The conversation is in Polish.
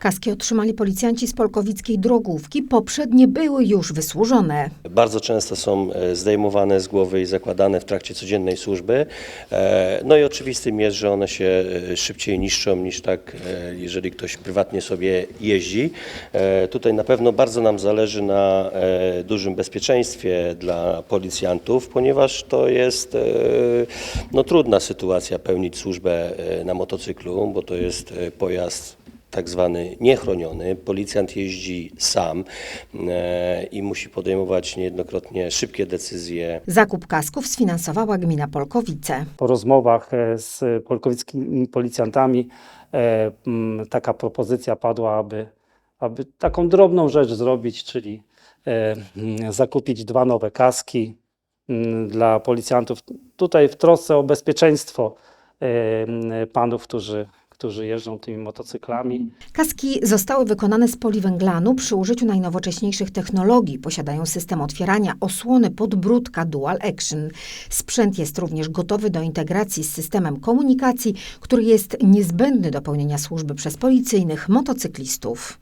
Kaski otrzymali policjanci z polkowickiej drogówki, poprzednie były już wysłużone. Bardzo często są e, zdejmowane z głowy i zakładane w trakcie codziennej służby. E, No i oczywistym jest, że one się e, szybciej niszczą niż tak, jeżeli ktoś prywatnie sobie jeździ. Tutaj na pewno bardzo nam zależy na dużym bezpieczeństwie dla policjantów, ponieważ to jest no, trudna sytuacja pełnić służbę na motocyklu, bo to jest pojazd tak zwany niechroniony. Policjant jeździ sam e, i musi podejmować niejednokrotnie szybkie decyzje. Zakup kasków sfinansowała gmina Polkowice. po rozmowach e, z polkowickimi policjantami e, m, taka propozycja padła, aby, aby taką drobną rzecz zrobić, czyli e, m, zakupić dwa nowe kaski m, dla policjantów. Tutaj w trosce o bezpieczeństwo e, m, panów, którzy, którzy jeżdżą tymi motocyklami. Kaski zostały wykonane z poliwęglanu przy użyciu najnowocześniejszych technologii. Posiadają system otwierania osłony podbródka Dual Action. Sprzęt jest również gotowy do integracji z systemem komunikacji, który jest niezbędny do pełnienia służby przez policyjnych motocyklistów.